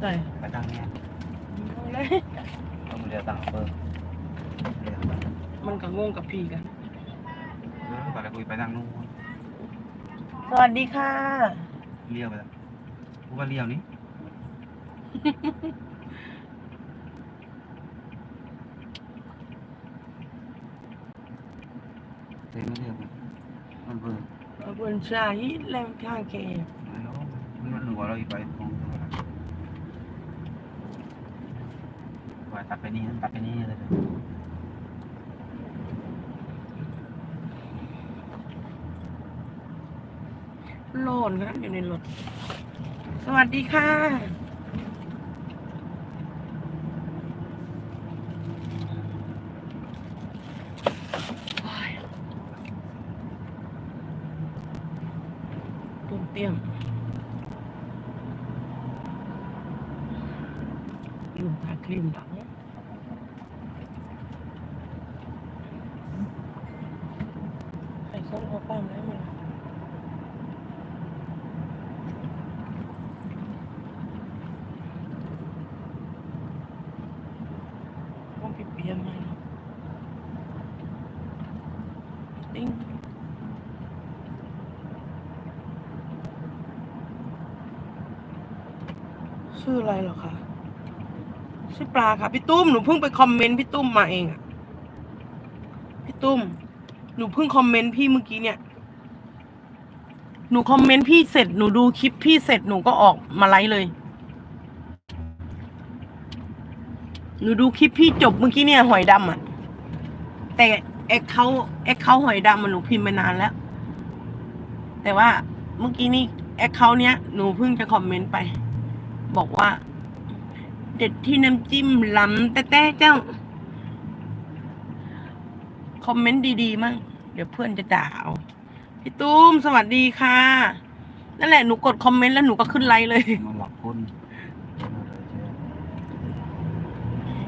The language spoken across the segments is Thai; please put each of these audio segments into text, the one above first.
ใส่ไปทางเนี้ยเอาเลยต้องเรียกต่างอำเภอเรียกไปมันก็งงกับพี่กันเออก่อนจะคุยไปทางนู้นสวัสดีค่ะ เลี้ยวไปแล้วกูก็เลี้ยวนี้เต็มไม่เลี้ยวไปมันเพิ่มเอาบนชาฮิแรงทางเกไม่รู้มันมันหนูว่าเราอีกไป ตรงนู้นนะว่าตัดไปนี่นั่นตัดไปนี่เลยโลนครับอยู่ในรถ สวัสดีค่ะ โอ้ยตุ้มเตี้ยมลืมทาครีมหลังใส่ส้มเขาปั้มได้ไหมล่ะ ต้องปิดเปียมไหมติ้ง ชื่ออะไรหรอคะชื่อปลาค่ะ พี่ตุ้มหนูเพิ่งไปคอมเมนต์พี่ตุ้มมาเองอะพี่ตุ้ม หนูเพิ่งคอมเมนต์พี่เมื่อกี้เนี่ย หนูคอมเมนต์พี่เสร็จหนูดูคลิปพี่เสร็จหนูก็ออกมาไลฟ์เลย หนูดูคลิปพี่จบเมื่อกี้เนี่ย หอยดำอะแต่เอ็กเขาเอ็กเขาหอยดำมันหนูพิมพ์ไปนานแล้ว แต่ว่าเมื่อกี้นี่เอ็กเขาเนี้ยหนูเพิ่งจะคอมเมนต์ไป บอกว่า เด็ดที่น้ำจิ้มล้ำแต่แต่เจ้า คอมเมนต์ดีๆ มั่งเดี๋ยวเพื่อนจะด่าเอาพี่ตุ้มสวัสดีค่ะ นั่นแหละหนูกดคอมเมนต์แล้วหนูก็ขึ้นไลน์เลย มันหลักคน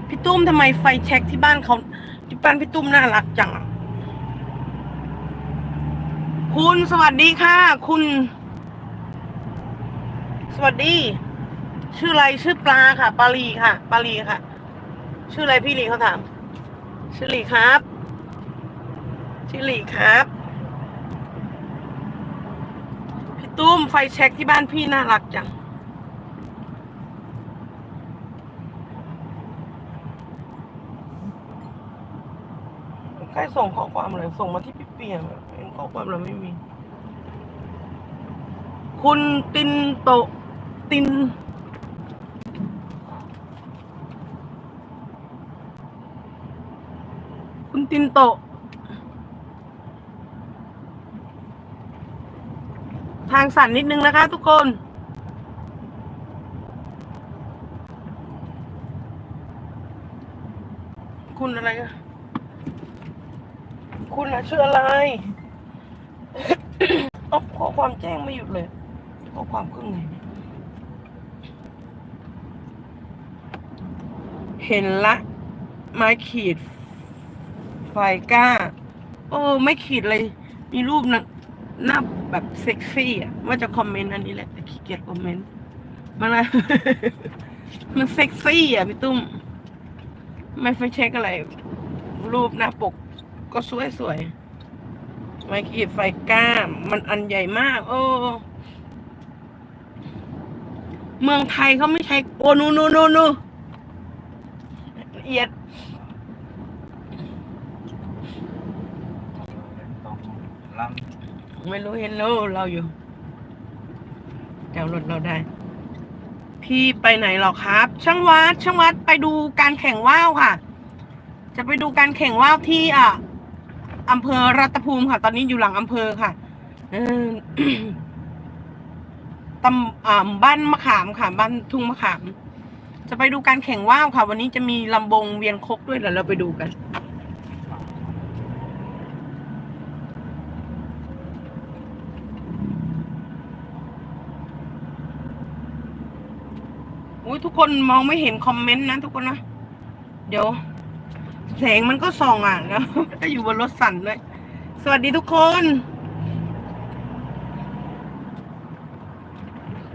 พี่ตุ้มทำไมไฟแช็กที่บ้านเขาที่บ้านพี่ตุ้มน่ารักจังอะคุณสวัสดีค่ะ คุณ สวัสดี ชื่ออะไรชื่อปลาค่ะ ปาลีค่ะ ปาลีค่ะ ชื่ออะไรพี่ลีเขาถามชื่อลีครับชื่อลีครับ พี่ตุ้มไฟแช็กที่บ้านพี่น่ารักจังใกล้ส่งข้อความเลยส่งมาที่พี่เปียงเห็นข้อความเราไม่มี คุณตินโตติน คุณ ตินโตทางสั่นนิดนึงนะคะทุกคน คุณอะไรอะคุณอะชื่ออะไรเอาขอความแจ้งไม่หยุดเลยข้อความขึ้นไหนเห็นละไมาขีด ไฟก้า โอ้ไม่ขีดเลย มีรูปนะหน้าแบบเซ็กซี่อะว่าจะคอมเมนต์อันนี้แหละแต่ขี้เกียจคอมเมนต์มันอะ มันเซ็กซี่อะพี่ตุ้ม ไม่ไฟเช็คอะไร รูปหน้าปกก็สวยสวยไม้ขีดไฟก้ามันอันใหญ่มาก โอ้ เมืองไทยเขาไม่ใช้โอ้นูนูนูนูละเอียด ต้องล ไม่รู้เห็นโลเราอยู่แกวรถเราได้ พี่ไปไหนหรอครับ ช่างวัด ช่างวัดไปดูการแข่งว่าวค่ะ จะไปดูการแข่งว่าวที่อะอำเภอรัตภูมิค่ะ ตอนนี้อยู่หลังอำเภอค่ะตำอ่าบ้านมะขามค่ะ บ้านทุ่งมะขาม จะไปดูการแข่งว่าวค่ะ วันนี้จะมีลำบงเวียนคกด้วยเดี๋ยวเราไปดูกัน ยทุกคนมองไม่เห็นคอมเมนต์นะทุกคนนะ เดี๋ยว แสงมันก็ส่องอะแล้วจะอยู่บนรถสั่นด้วยสวัสดีทุกคน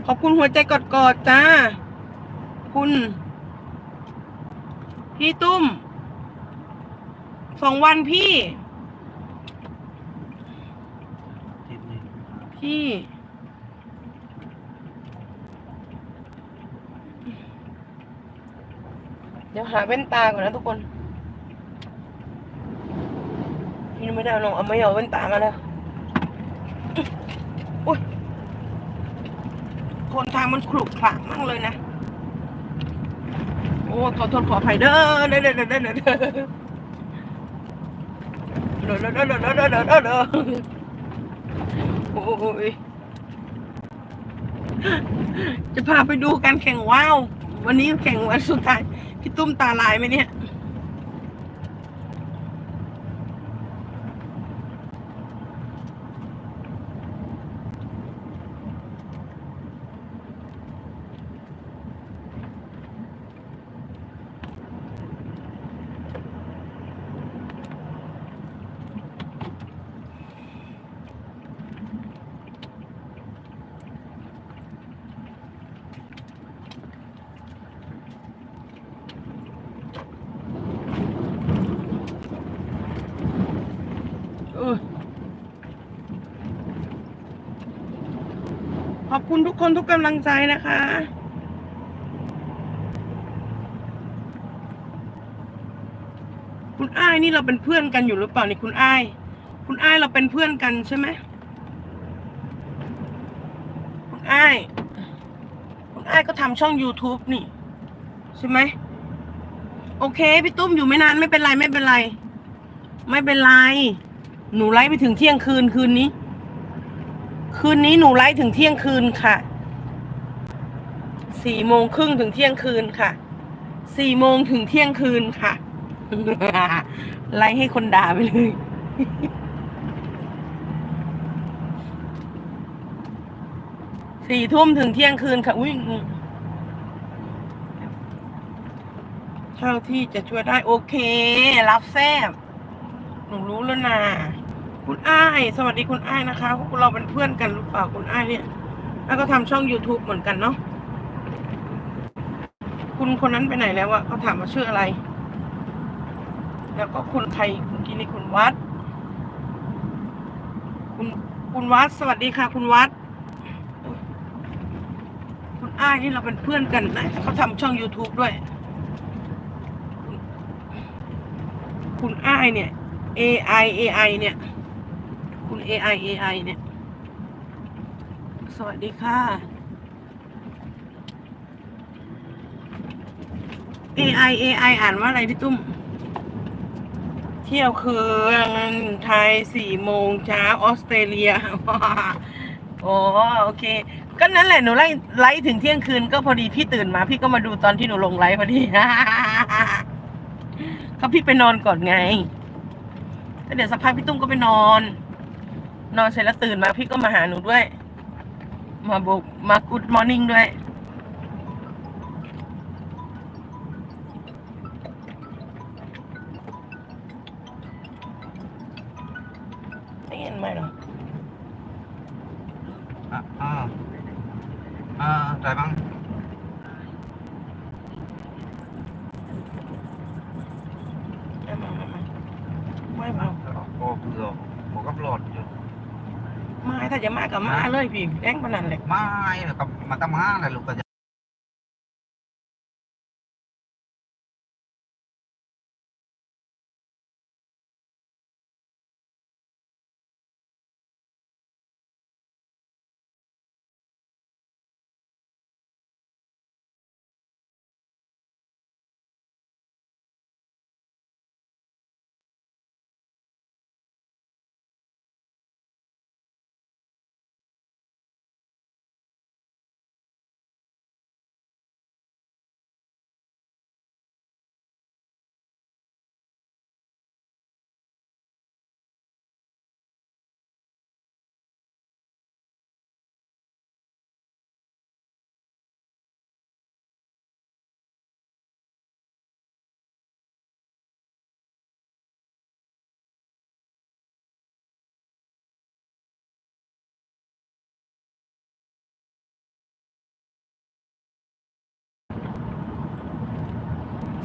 ขอบคุณหัวใจกอดๆจ้า คุณ พี่ตุ้ม สองวันพี่ทิศนี้พี่ เดี๋ยวหาแว่นตาก่อนนะทุกคน พี่ไม่ได้เอาลงเอาไม่เอาแว่นตามาแล้วอุ้ยคนทางมันขรุขระมากเลยนะ โอ้ขอโทษขออภัยเด้อเด้อเด้อเด้อเด้อเด้อเด้อเด้อเด้อเด้อเด้อเด้อเด้อโอ้ยจะพาไปดูการแข่งว่าว วันนี้แข่งวันสุดท้าย พี่ตุ้มตาลายไหมเนี่ย เออ ขอบคุณทุกคนทุกกำลังใจนะคะ คุณอ้ายนี่เราเป็นเพื่อนกันอยู่หรือเปล่านี่คุณอ้าย คุณอ้ายเราเป็นเพื่อนกันใช่ไหมคุณอ้าย คุณอ้ายก็ทำช่อง YouTube นี่ ใช่ไหม โอเค พี่ตุ้มอยู่ไม่นานไม่เป็นไรไม่เป็นไร ไม่เป็นไร หนูไลฟ์ไปถึงเที่ยงคืนคืนนี้ คืนนี้หนูไลฟ์ถึงเที่ยงคืนค่ะ สี่โมงครึ่งถึงเที่ยงคืนค่ะ สี่โมงถึงเที่ยงคืนค่ะ ไลฟ์ให้คนด่าไปเลย สี่ทุ่มถึงเที่ยงคืนค่ะ อุ้ยเท่าที่จะช่วยได้โอเค รับแซบหนูรู้แล้วนะ คุณอ้าย สวัสดีคุณอ้ายนะคะพวกเราเป็นเพื่อนกันหรือเปล่าคุณอ้ายเนี่ย แล้วก็ทำช่อง youtube เหมือนกันเนาะคุณคนนั้นไปไหนแล้วอะเขาถามว่าชื่ออะไร แล้วก็คุณใครเมื่อกี้นี่คุณวัด คุณคุณวัด สวัสดีค่ะ คุณวัด คุณอ้ายนี่เราเป็นเพื่อนกันนะเขาทำช่อง youtube ด้วย คุณอ้ายเนี่ย AI AI เนี่ย คุณ AI AI เนี่ย สวัสดีค่ะ AI AI อ่านว่าอะไรพี่ตุ้ม เที่ยวคืนไทยสี่โมงเช้าออสเตรเลียอ๋อโอเค ก็นั่นแหละหนูไลฟ์ไลฟ์ถึงเที่ยงคืนก็พอดีพี่ตื่นมา พี่ก็มาดูตอนที่หนูลงไลฟ์พอดีก็พี่ไปนอนก่อนไงแล้วเดี๋ยวสักพักพี่ตุ้มก็ไปนอน นอนเสร็จแล้วตื่นมาพี่ก็มาหาหนูด้วย มาบุกมากูดมอร์นิ่งด้วยไม่เห็นไหมหรอ อะอ่าอ่าใจบ้าง ไม่มาไม่มาไม่มา โอ้เบื่อผมก็ปลอดอยู่ ไม่ถ้า จะมากกับมาเลยพี่แรงปานนันเลยไม่กับมาตั้งมาเลยลูกก็จะ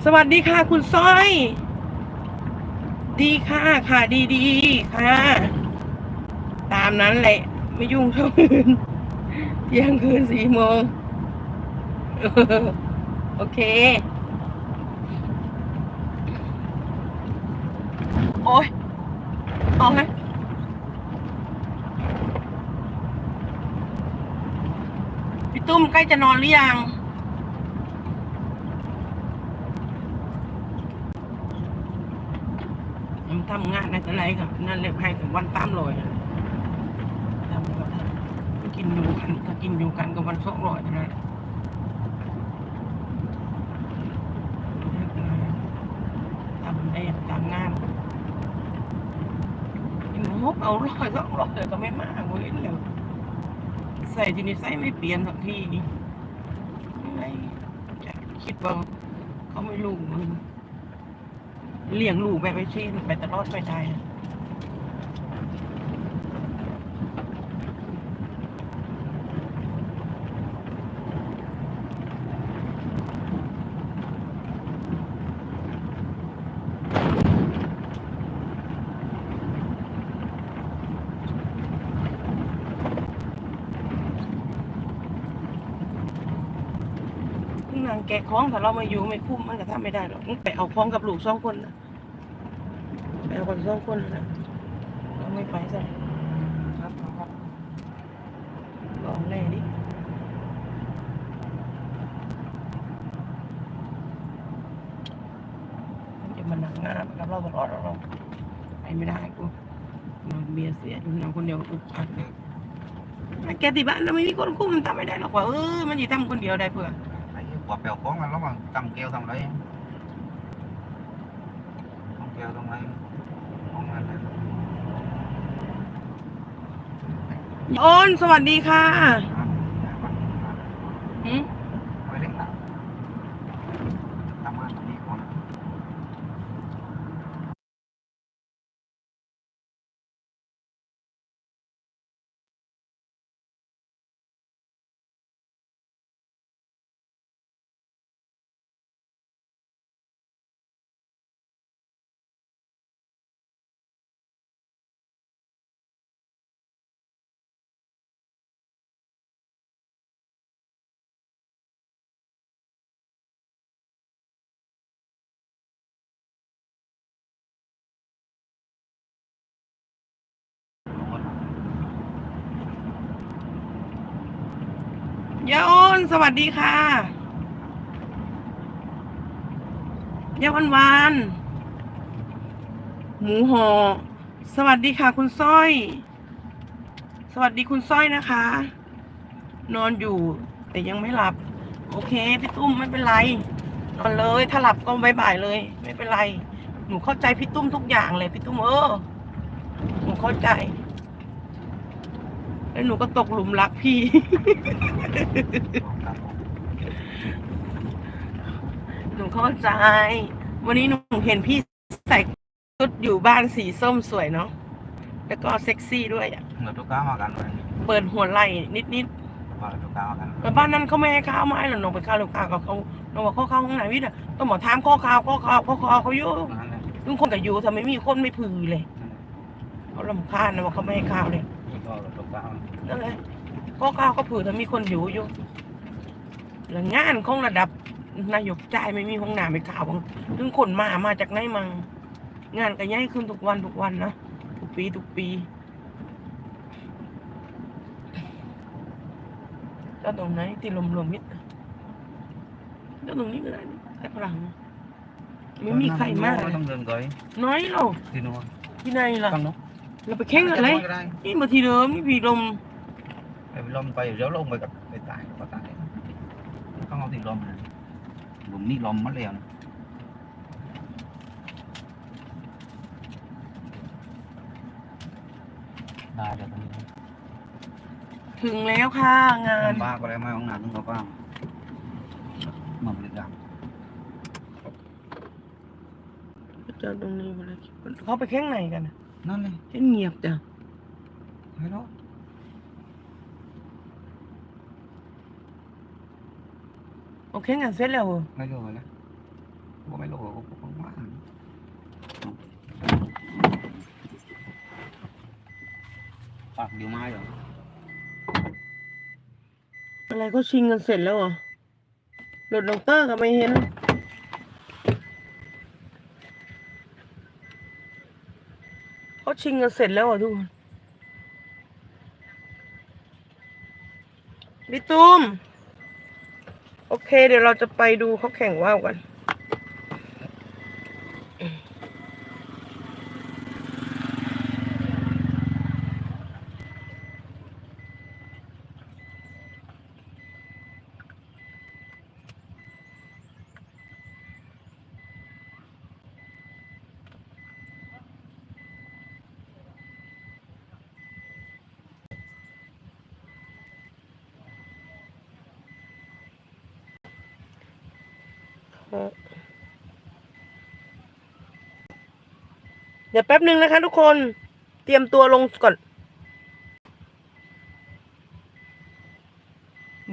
สวัสดีค่ะ คุณสร้อย ดีค่ะค่ะดีดีค่ะ ตามนั้นแหละ ไม่ยุ่งเท่าคืนเที่ยงคืนสี่โมงโอเค โอ้ยเอาไงพี่ตุ้มใกล้จะนอนหรือยัง มัน ทำงานอะไรกับนั่นเลยให้กับวันตามลอยทำก็ทำก็กินอยู่กันถ้ากินอยู่กันกับวันสองร้อยนะทำได้ทำงานกินงบเอาร้อยสองร้อยก็ไม่มากเว้ยเร็วใส่ทีนี้ใส่ไม่เปลี่ยนสักทีอะไรจะคิดว่าเขาไม่รู้มึง เลี้ยงลูกแบบไปเช่นไปตลอดไปได้นะนาง แกะของถ้าเรามาอยู่ไม่คุ้มมันก็ทำไม่ได้หรอกไปเอาของกับลูกสองคนนะไปเอาคนสองคนนะเราไม่ไปซะครับครับลองแล่ดิจะมาหนักงานกับเราตลอดเราไปไม่ได้กูนอนเบียร์เสียอยู่นอนคนเดียวอุกอัดเลยแกติบ้านเราไม่มีคนคุ้มทำไม่ได้หรอกว่าเออมันจะทำคนเดียวได้เพื่อ กว่าเปลวของมันแล้วมันกำแก้วทำไรกำแก้วทำไรของมันนะโอนสวัสดีค่ะหืม ไม่เล่นนะทำงานตรงนี้ก่อน ยาโอนสวัสดีค่ะยาวันวานหมูหอสวัสดีค่ะ คุณสร้อย สวัสดีคุณสร้อยนะคะ นอนอยู่แต่ยังไม่หลับ โอเคพี่ตุ้มไม่เป็นไร นอนเลย ถ้าหลับก็บายบายเลย ไม่เป็นไร หนูเข้าใจพี่ตุ้มทุกอย่างเลยพี่ตุ้มเออหนูเข้าใจ แล้วหนูก็ตกหลุมรักพี่ครับผมหนูเข้าใจ วันนี้หนูเห็นพี่ใส่ชุดอยู่บ้านสีส้มสวยเนาะ แล้วก็เซ็กซี่ด้วยอะเหมือนตุ๊กตามากันเลยเปิดหัวไหล่นิดว่าตุ๊กตามากันๆแต่บ้านนั้นเขาไม่ให้เข้าวไม่หรอกหนูไปเข้าวหรือข้าวกับเขาหนูบอกเขาเข้าห้องไหนพี่น่ะต้องบอกถามข้อข่าวข้อข่าวข้อข่าวเขาอยู่นั่นแหละทุกคนกับอยู่ทำไมมีคนไม่พือเลยเขาลำคาญนะว่าเขาไม่ให้ข้าวเลยนี่ ก็ตุ๊กตานั่นเลยข้อข่าวก็ผือถ้ามีคนอยู่อยู่แล้วงานของระดับนายกใจไม่มีห้องน้ำไม่ข่าวงถึงคนมามาจากไหนมังงานก็ย้ายขึ้นทุกวันทุกวันนะทุกปีทุกปีแล้วตรงไหนที่ลมลมมิดแล้วตรงนี้ก็ได้นี่ไอ้ฝรั่งไม่มีใครมากต้องเดินก่อยน้อยเราที่นู้นที่ไหนล่ะ เราไปแข่งอะไรก็ได้นี่มาทีเดิมนี่พีลมไปลมไปเดี๋ยวลงไปกับไปตายก็ตายต้องเอาติดลมนะผมนี่ลมมาแล้วนะได้เดี๋ยวตรงนี้ถึงแล้วค่ะงานป้าก็ได้มาห้องน้ำต้องกับป้ามาบริการเจอตรงนี้หมดเลยเขาไปแข่งไหนกันน่ะ นั่นเลยเห็นเงียบจังฮัลโหลโอเคงานเสร็จแล้วเหรอไม่รู้เลย บ่ไม่โลก็ว่างๆปากเดียวไม้เหรอ อะไรเขา ชิงกันเสร็จแล้วเหรอรถน้องเตอร์ก็ไม่เห็นเขาชิงกันเสร็จแล้วอะทุกคนพี่ตุ้ม โอเค เดี๋ยวเราจะไปดูเขาแข่งว่าวกัน เดี๋ยวแป๊บหนึ่งนะคะทุกคน เตรียมตัวลงก่อน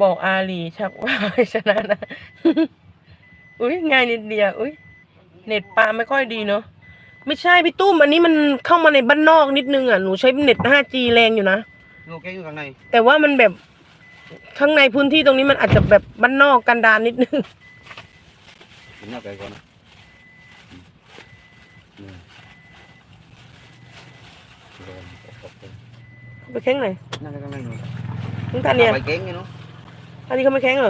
บอกอาลีชักว่าให้ชนะนะ อุ้ยง่ายนิดเดียว อุ้ยเน็ตปลาไม่ค่อยดีเนาะ ไม่ใช่พี่ตุ้ม อันนี้มันเข้ามาในบ้านนอกนิดนึงอะ หนูใช้เน็ต 5G แรงอยู่นะโอเคอยู่ข้างใน แต่ว่ามันแบบข้างในพื้นที่ตรงนี้มันอาจจะแบบบ้านนอกกันดานนิดนึง ผมเอาไปก่อนนะอืมเดินขอบคุณไปแข่งไหนนั่นก็ข้างในนี่ ทุกท่านเนี่ย ไปเก่งไงเนาะ อันนี้เขาไม่แข่งเหร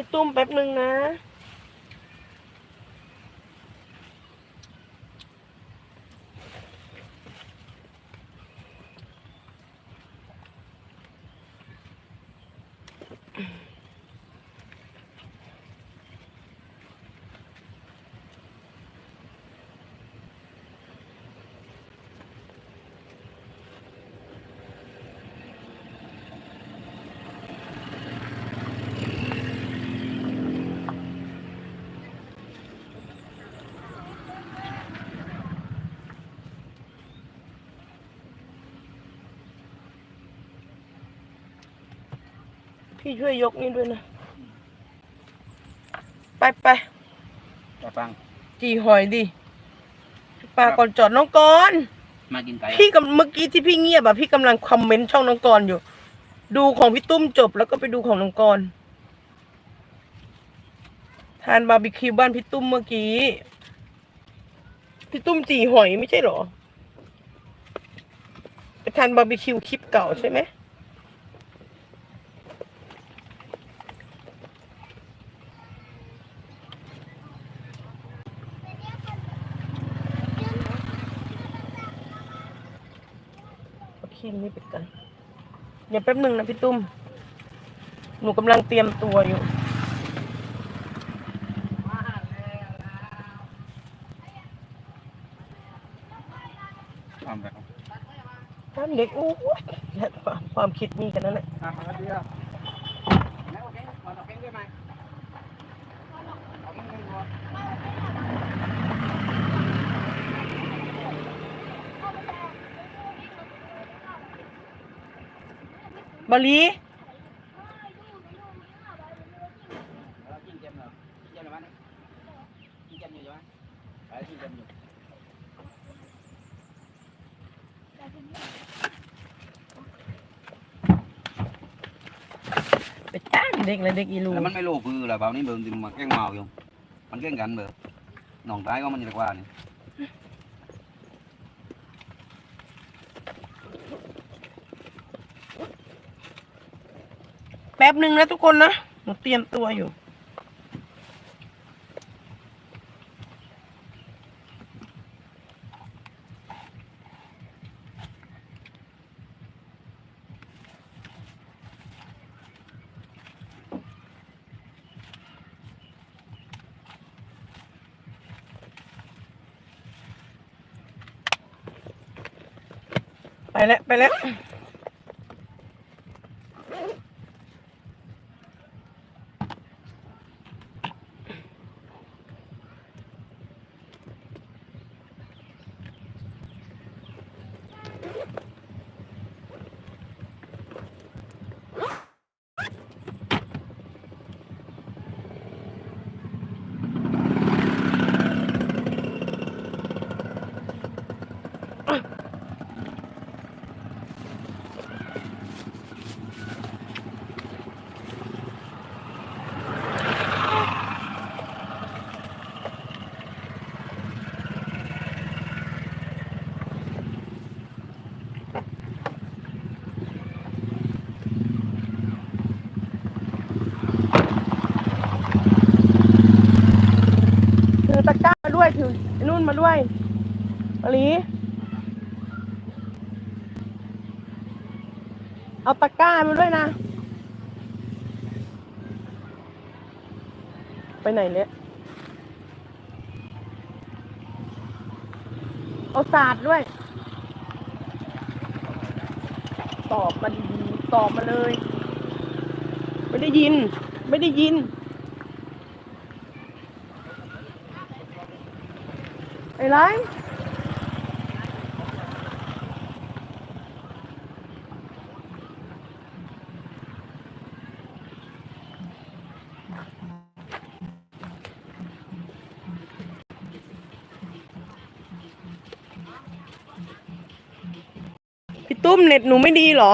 พี่ตุ้มแป๊บหนึ่งนะ พี่ช่วยยกนี่ด้วยนะ ไปไปจะฟังจีหอยดิปลาก่อนจอดน้องกรณ์มากินไก่พี่กำเมื่อกี้ที่พี่เงียบอะพี่กำลังคอมเมนต์ช่องน้องกรณ์อยู่ ดูของพี่ตุ้มจบแล้วก็ไปดูของน้องกรณ์ทานบาร์บีคิวบ้านพี่ตุ้มเมื่อกี้พี่ตุ้มจีหอยไม่ใช่เหรอไปทานบาร์บีคิวคลิปเก่าใช่ไหม โอเคนี่ปิดกันเดี๋ยวแป๊บหนึ่งนะพี่ตุ้ม หนูกำลังเตรียมตัวอยู่ทำแบบท่านเด็กอู้ยความความคิดมีกันนั่นแหละอะมาเดียวแล้วโอเคขอตะเพ็งด้วยไหมเอาเงินก่อน บาลี แล้วกินเกมเหรอ chân là bán đấy chín chân nhiều cho bán đấy chín บลีไปตั้งเด็กเลยเด็กอีลูแล้วมันไม่โลภือหรอเปล่านี่เบิ่งจริงมันแกล้งเมาอยู่มันแกล้งกันเบิ่งหนองตายก็มันจะกว่านี่ แป๊บหนึ่งนะทุกคนนะหนูเตรียมตัวอยู่ ไปแล้ว ไปแล้ว ถือตะกร้ามาด้วยถือไอ้นู่นมาด้วยมา ลีเอาตะกร้ามาด้วยนะ ไปไหนเนี่ย เอาศาสตร์ด้วย ตอบมาดีๆตอบมาเลย ไม่ได้ยิน ไม่ได้ยินไอ้ไร ตุ้มเน็ตหนูไม่ดีเหรอ